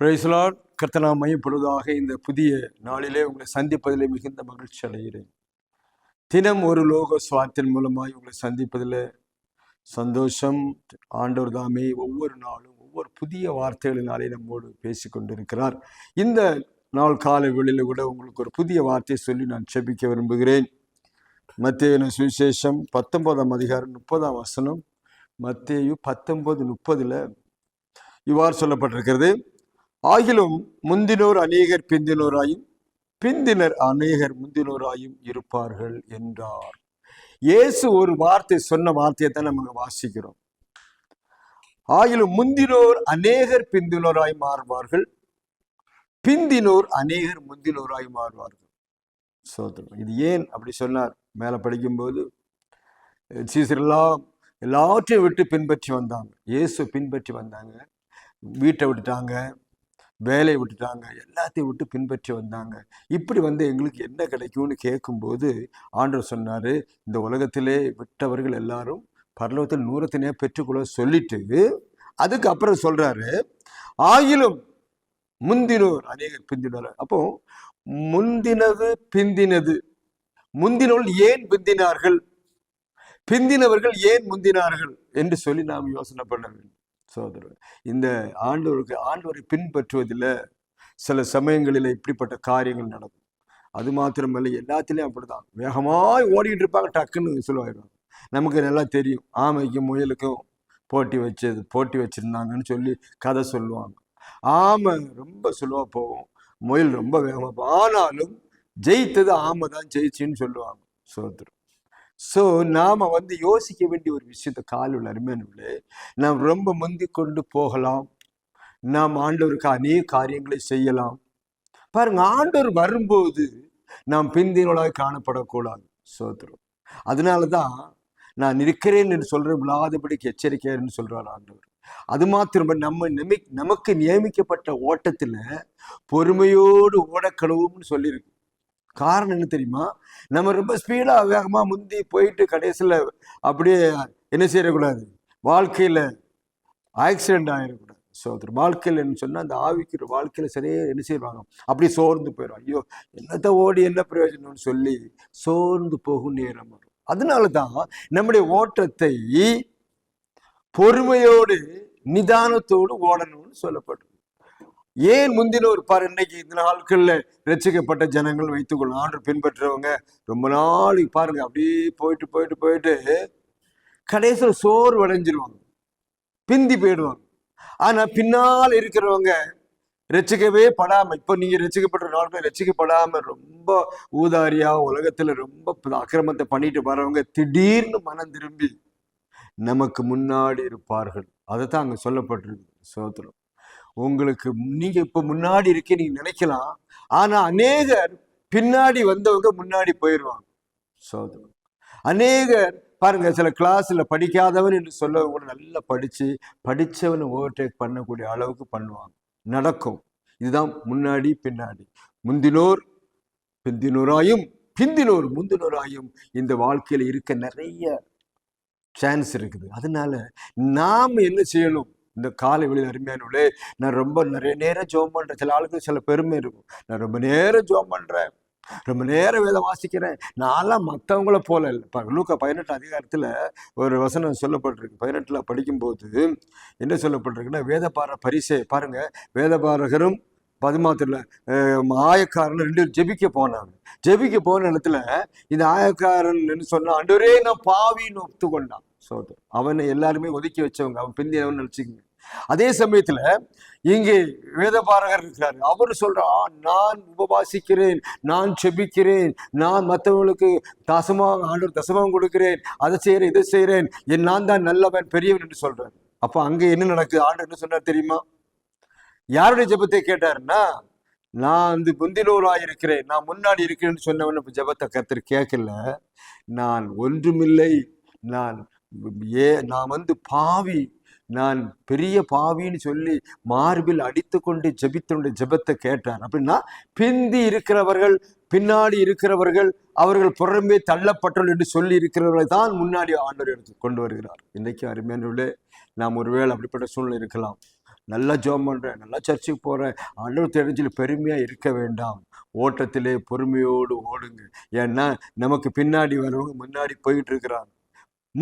பிரைஸ்லாட் கர்த்தனா மையப்படுவதாக இந்த புதிய நாளிலே உங்களை சந்திப்பதிலே மிகுந்த மகிழ்ச்சி அடைகிறேன். தினம் ஒரு லோக சுவார்த்தின் மூலமாய் உங்களை சந்திப்பதில் சந்தோஷம். ஆண்டவர் தாமே ஒவ்வொரு நாளும் ஒவ்வொரு புதிய வார்த்தைகளினாலே நம்மோடு பேசி கொண்டிருக்கிறார். இந்த நாள் காலை வெளியில் கூட உங்களுக்கு ஒரு புதிய வார்த்தையை சொல்லி நான் செபிக்க விரும்புகிறேன். மத்தேயு சுவிசேஷம் பத்தொன்பதாம் அதிகாரம் முப்பதாம் வசனம் மத்தேயு பத்தொன்பது முப்பதில் இவ்வாறு சொல்லப்பட்டிருக்கிறது. ஆகிலும் முந்தினோர் அநேகர் பிந்தினோராயும் பிந்தினர் அநேகர் முந்தினோராயும் இருப்பார்கள் என்றார். இயேசு ஒரு வார்த்தை சொன்ன வார்த்தையை தான் நம்ம வாசிக்கிறோம். ஆகிலும் முந்தினோர் அநேகர் பிந்தினோராய் மாறுவார்கள் பிந்தினோர் அநேகர் முந்தினோராய் மாறுவார்கள். சோதரம் இது ஏன் அப்படி சொன்னார்? மேலே படிக்கும்போது சீசரெல்லாம் எல்லாற்றையும் விட்டு பின்பற்றி வந்தாங்க. இயேசு பின்பற்றி வந்தாங்க வீட்டை விட்டுட்டாங்க வேலையை விட்டுட்டாங்க. எல்லாத்தையும் விட்டு பின்பற்றி வந்தாங்க. இப்படி வந்து எங்களுக்கு என்ன கிடைக்கும்னு கேட்கும்போது ஆண்டவர் சொன்னார் இந்த உலகத்திலே விட்டவர்கள் எல்லாரும் பரலோகத்தில் நூறத்தினே பெற்றுக்கொள்ள சொல்லிட்டு அதுக்கப்புறம் சொல்கிறாரு ஆயிலும் முந்தினோர் அநேகர் பிந்தினோர் அப்போ முந்தினது பிந்தினது. முந்தினோர் ஏன் பிந்தினார்கள்? பிந்தினவர்கள் ஏன் முந்தினார்கள்? என்று சொல்லி நாம் யோசனை பண்ண வேண்டும். சோதரர் இந்த ஆண்டவருக்கு ஆண்டவரை பின்பற்றுவதில் சில சமயங்களில் இப்படிப்பட்ட காரியங்கள் நடக்கும். அது மாத்திரமல்ல எல்லாத்துலேயும் அப்படிதான் வேகமாய் ஓடிட்டு இருப்பாங்க டக்குன்னு சொல்லுவாயிடுவாங்க நமக்கு நல்லா தெரியும். ஆமைக்கும் முயலுக்கும் போட்டி வச்சது போட்டி வச்சிருந்தாங்கன்னு சொல்லி கதை சொல்லுவாங்க. ஆமை ரொம்ப சுலுவாக போகும். முயல் ரொம்ப வேகமாக போகும் ஆனாலும் ஜெயித்தது ஆமை தான் ஜெயிச்சுன்னு சொல்லுவாங்க சோதரம் ஸோ நாம் வந்து யோசிக்க வேண்டிய ஒரு விஷயத்த காலில் அருமையானவில்லை நாம் ரொம்ப முந்தி கொண்டு போகலாம். நாம் ஆண்டவருக்கு அநேக காரியங்களை செய்யலாம். பாருங்க ஆண்டவர் வரும்போது நாம் பிந்தினோளாய் காணப்படக்கூடாது. சோதரம் அதனால தான் நான் இருக்கிறேன் என்று சொல்ற விழாதபடிக்கு எச்சரிக்கைன்னு சொல்றார் ஆண்டவர். அது மாத்திரம் நம்ம நமக்கு நியமிக்கப்பட்ட ஓட்டத்துல பொறுமையோடு ஓடக்கணும்னு சொல்லியிருக்கு. காரணம் என்ன தெரியுமா? நம்ம ரொம்ப ஸ்பீடாக வேகமாக முந்தி போயிட்டு கடைசியில் அப்படியே என்ன செய்யக்கூடாது வாழ்க்கையில் ஆக்சிடென்ட் ஆகிடக்கூடாது சோதர் வாழ்க்கையில் என்ன சொன்னால் அந்த ஆவிக்கிற வாழ்க்கையில் சரியே என்ன செய்வாங்க? அப்படி சோர்ந்து போயிடும் ஐயோ என்னத்தை ஓடி என்ன பிரயோஜனம்னு சொல்லி சோர்ந்து போகும் நேரம் வரும். அதனால தான் நம்முடைய ஓட்டத்தை பொறுமையோடு நிதானத்தோடு ஓடணும்னு சொல்லப்படும். ஏன் முந்தின ஒரு பாரு இன்னைக்கு இந்த நாட்கள்ல ரசிக்கப்பட்ட ஜனங்கள் வைத்துக்கொள்ளும் ஆண்டு பின்பற்றுறவங்க ரொம்ப நாளைக்கு பாருங்க அப்படியே போயிட்டு போயிட்டு போயிட்டு கடைசியில் சோறு அடைஞ்சிருவாங்க. பிந்தி போயிடுவாங்க. ஆனா பின்னால் இருக்கிறவங்க ரசிக்கவே படாம இப்போ நீங்க ரசிக்கப்பட்ட நாட்கள் ரசிக்கப்படாம ரொம்ப ஊதாரியா உலகத்துல ரொம்ப அக்கிரமத்தை பண்ணிட்டு வரவங்க திடீர்னு மனம் திரும்பி நமக்கு முன்னாடி இருப்பார்கள். அதை தான் அங்க சொல்லப்பட்டிருக்கு சோத்திரம் உங்களுக்கு நீங்க இப்ப முன்னாடி இருக்க நீங்க நினைக்கலாம். ஆனா அநேகர் பின்னாடி வந்தவங்க முன்னாடி போயிடுவாங்க ஸோ அநேகர் பாருங்க சில கிளாஸ்ல படிக்காதவன் என்று சொல்லவங்க கூட நல்லா படிச்சு படிச்சவனை ஓவர்டேக் பண்ணக்கூடிய அளவுக்கு பண்ணுவாங்க. நடக்கும். இதுதான் முன்னாடி பின்னாடி. முந்தினோர் பிந்தினோராயும் பிந்தினோர் முந்தினோராயும் இந்த வாழ்க்கையில இருக்க நிறைய சான்ஸ் இருக்குது. அதனால நாம் என்ன செய்யணும்? இந்த காலை வெளியில் அருமையானவளே நான் ரொம்ப நிறைய நேரம் ஜோம் பண்ணுறேன் சில ஆளுக்கு சில பெருமை இருக்கும். நான் ரொம்ப நேரம் ஜோம் பண்ணுறேன் ரொம்ப நேரம் வேதம் வாசிக்கிறேன். நான்லாம் மற்றவங்கள போல இல்லை. இப்போ லூக்கா பதினெட்டு அதிகாரத்தில் ஒரு வசனம் சொல்லப்பட்டிருக்கு. பதினெட்டில் படிக்கும்போது என்ன சொல்லப்பட்டிருக்குன்னா வேதபார பரிசை பாருங்க. வேதபாரகரும் பதுமாத்துல ஆயக்காரன் ரெண்டு ஜெபிக்க போனாங்க. ஜெபிக்க போன இடத்துல இந்த ஆயக்காரன் என்ன சொன்னா அண்டவரே நான் பாவின்னு ஒத்துக்கொண்டான் சோதர். அவனை எல்லாருமே ஒதுக்கி வச்சவங்க. அவன் பிந்தியவன் நினைச்சுக்கங்க? அதே சமயத்துல இங்கே வேதபாரகர் இருக்கிறார். அவர் சொல்றா நான் உபவாசிக்கிறேன் நான் செபிக்கிறேன் நான் மற்றவங்களுக்கு தசமாக ஆண்டவர் தசமாக கொடுக்கிறேன் அதை செய்கிறேன் இதை செய்கிறேன் என் நான் தான் நல்லவன் பெரியவன் என்று சொல்றேன் அப்போ அங்கே என்ன நடக்குது? ஆண்டு என்ன சொன்னார் தெரியுமா? யாருடைய ஜெபத்தை கேட்டாருன்னா நான் வந்து முந்தினோராக இருக்கிறேன் நான் முன்னாடி இருக்கிறேன்னு சொன்னவன் ஜெபத்தை கருத்து கேட்கல. நான் ஒன்றுமில்லை நான் ஏ நான் வந்து பாவி நான் பெரிய பாவின்னு சொல்லி மார்பில் அடித்து கொண்டு ஜபித்தனுடைய ஜெபத்தை கேட்டார். அப்படின்னா பிந்தி இருக்கிறவர்கள் பின்னாடி இருக்கிறவர்கள் அவர்கள் புறம்பே தள்ளப்பட்டவர்கள் என்று சொல்லி இருக்கிறவர்களை தான் முன்னாடி ஆண்டவர் எடுத்து கொண்டு வருகிறார். இன்றைக்கு அருமையானவர்களே நாம் ஒருவேளை அப்படிப்பட்ட சூழ்நிலை இருக்கலாம். நல்லா ஜோம் பண்ணுறேன் நல்லா சர்ச்சுக்கு போகிறேன் ஆண்டவர் தெரிஞ்சு பெருமையாக இருக்க வேண்டாம். ஓட்டத்திலே பொறுமையோடு ஓடுங்க ஏன்னா நமக்கு பின்னாடி வரவங்க முன்னாடி போயிட்டு இருக்கிறாங்க.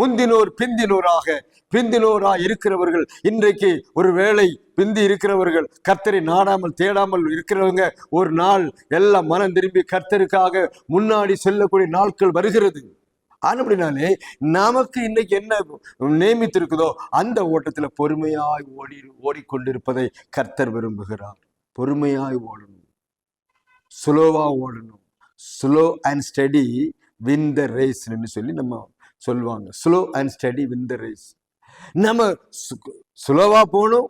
முந்தினோர் பிந்தினோராக பிந்தினோராக இருக்கிறவர்கள். இன்றைக்கு ஒரு வேளை பிந்தி இருக்கிறவர்கள் கர்த்தரை நாடாமல் தேடாமல் இருக்கிறவங்க ஒரு நாள் எல்லாம் மனம் திரும்பி கர்த்தருக்காக முன்னாடி செல்லக்கூடிய நாட்கள் வருகிறது. ஆனப்படினாலே நமக்கு இன்னைக்கு என்ன நியமித்திருக்குதோ அந்த ஓட்டத்தில் பொறுமையாய் ஓடி ஓடிக்கொண்டிருப்பதை கர்த்தர் விரும்புகிறார். பொறுமையாய் ஓடணும். ஸ்லோவாக ஓடணும். Slow and steady win the ரேஸ்ன்னு சொல்லி நம்ம சொல்லுவாங்க. Slow and steady win the race நம்ம ஸ்லோவாக போகணும்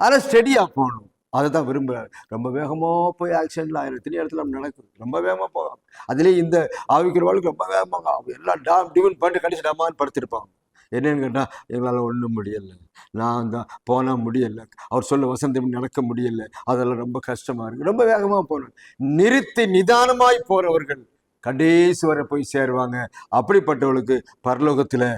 ஆனால் ஸ்டடியாக போகணும். அதை தான் விரும்புகிறார் ரொம்ப வேகமாக போய் ஆக்சிடென்ட்ல ஆயிரம் எத்தனை இடத்துல நம்ம நடக்குது. ரொம்ப வேகமாக போகும் அதுலேயும் இந்த ஆவிக்கிற வாழ்க்கை ரொம்ப வேகமாக எல்லாம் டாம் டிவன் பண்ணிட்டு கடைசி டமான்னு படுத்திருப்பாங்க. என்னன்னு கேட்டால் எங்களால் ஒன்றும் முடியலை. நான் தான் போனால் முடியலை. அவர் சொல்ல வசந்தம் நடக்க முடியலை. அதெல்லாம் ரொம்ப கஷ்டமாக இருக்குது ரொம்ப வேகமாக போகணும். நிறுத்தி நிதானமாய் போகிறவர்கள் கடைசி வரை போய் சேருவாங்க. அப்படிப்பட்டவளுக்கு பரலோகத்தில்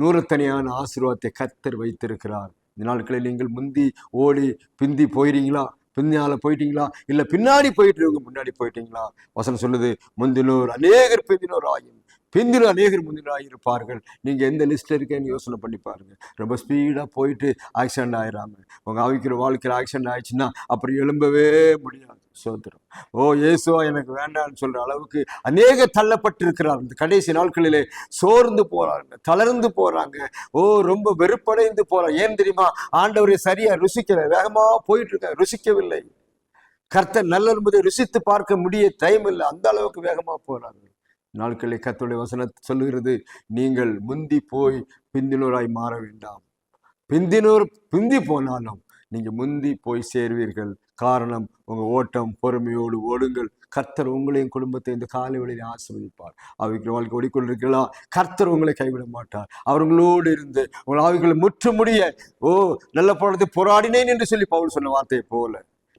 நூறத்தனியான ஆசீர்வாதத்தை கத்தர் வைத்திருக்கிறார். இந்த நாட்களில் நீங்கள் முந்தி ஓடி பிந்தி போயிறீங்களா பின்னால் போயிட்டீங்களா? இல்லை பின்னாடி போயிட்டு முன்னாடி போயிட்டீங்களா? வசனம் சொல்லுது முந்தினோர் அநேகர் பிந்தினோர் ஆயும் பிந்தின அநேகர் முந்தினராக இருப்பார்கள். நீங்கள் எந்த லிஸ்ட்டில் இருக்கேன்னு யோசனை பண்ணி பாருங்கள் ரொம்ப ஸ்பீடாக போயிட்டு ஆக்சிடென்ட் ஆயிடாம உங்கள் அவிக்கிற வாழ்க்கையில் ஆக்சிடென்ட் ஆயிடுச்சுன்னா அப்புறம் எழும்பவே முடியாது. சோத்திரம் ஓ இயேசுவா எனக்கு வேண்டாம்னு சொல்ற அளவுக்கு அநேக தள்ளப்பட்டிருக்கிறார். இந்த கடைசி நாட்களிலே சோர்ந்து போறாங்க தளர்ந்து போறாங்க. ஓ ரொம்ப வெறுப்படைந்து போறாங்க. ஏன் தெரியுமா? ஆண்டவரை சரியா ருசிக்கல வேகமா போயிட்டு இருக்க ருசிக்கவில்லை. கர்த்தர் நல்ல என்பதை ருசித்து பார்க்க முடிய டைம் இல்லை அந்த அளவுக்கு வேகமா போறாங்க நாட்களில் கத்தோடைய வசனத்தை சொல்லுகிறது நீங்கள் முந்தி போய் பிந்தினோராய் மாற வேண்டாம். பிந்தினோர் பிந்தி போனாலும் நீங்க முந்தி போய் சேர்வீர்கள். காரணம் உங்கள் ஓட்டம் பொறுமையோடு ஓடுங்கள். கர்த்தர் உங்களையும் குடும்பத்தை இந்த காலை வழியில் ஆசீர்வதிப்பார். அவைக்கு வாழ்க்கை ஓடிக்கொண்டிருக்கலாம் கர்த்தர் உங்களை கைவிட மாட்டார். அவர்களோடு இருந்து உங்கள் ஆவிகளை முற்று முடிய ஓ நல்ல பொழுது போராடினேன் என்று சொல்லி பவுல் சொன்ன வார்த்தையை போல.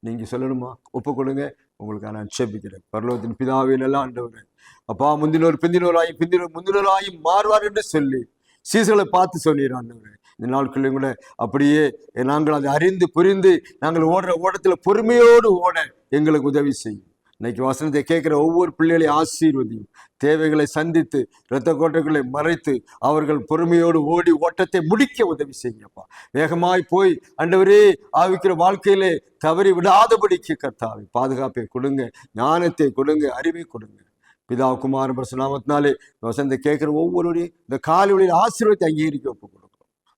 நீங்கள் சொல்லணுமா? ஒப்பு கொடுங்க. உங்களுக்கு நான் செபிக்கிறேன் பரலோகத்தின் பிதாவே நல்ல ஆண்டவர். அப்பா முந்தினோர் பிந்தினோராயும் பிந்தினோர் முந்தினோராயும் மாறுவார் என்று சொல்லி சீசர்களை பார்த்து சொல்லிடுறான் ஆண்டவர். இந்த நாட்களிலும் கூட அப்படியே நாங்கள் அதை அறிந்து புரிந்து நாங்கள் ஓடுற ஓட்டத்தில் பொறுமையோடு ஓட எங்களுக்கு உதவி செய்யும். இன்னைக்கு வசனத்தை கேட்குற ஒவ்வொரு பிள்ளைகளையும் ஆசீர்வதியும். தேவைகளை சந்தித்து இரத்த கோட்டைகளை மறைத்து அவர்கள் பொறுமையோடு ஓடி ஓட்டத்தை முடிக்க உதவி செய்யப்பா வேகமாய் போய் அண்டவரே ஆவிக்கிற வாழ்க்கையிலே தவறி விடாதபடிக்கு கர்த்தாவை பாதுகாப்பை கொடுங்க ஞானத்தை கொடுங்க அறிவை கொடுங்க. பிதா குமார் பிரசுநாமத்தினாலே வசந்த கேட்குற ஒவ்வொருவரையும் இந்த காலைகளில் ஆசீர்வத்தை அங்கீகரிக்க ஒப்பு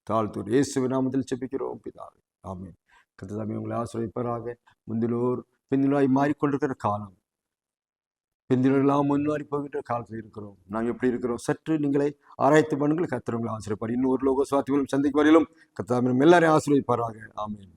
தாழ்த்தூர் இயேசு நாமத்தில் செபிக்கிறோம் பிதாவே. ஆமென். கத்ததாமே உங்களை ஆசிரியப்பராக முந்திலோர் பிந்திலாய் மாறிக்கொண்டிருக்கிற காலம். பிந்திலாம் முன்னாடி போகின்ற காலத்தில் இருக்கிறோம். நாங்கள் எப்படி இருக்கிறோம்? சற்று நீங்களை ஆராய்த்து பண்ணுங்கள். கத்திரவங்களை ஆசிரியப்பார் இன்னொரு லோக சுவாத்திகளும் சந்திக்கு வரையிலும் கத்தாமிலும் எல்லாரையும் ஆசிரியப்பாராக ஆமென்.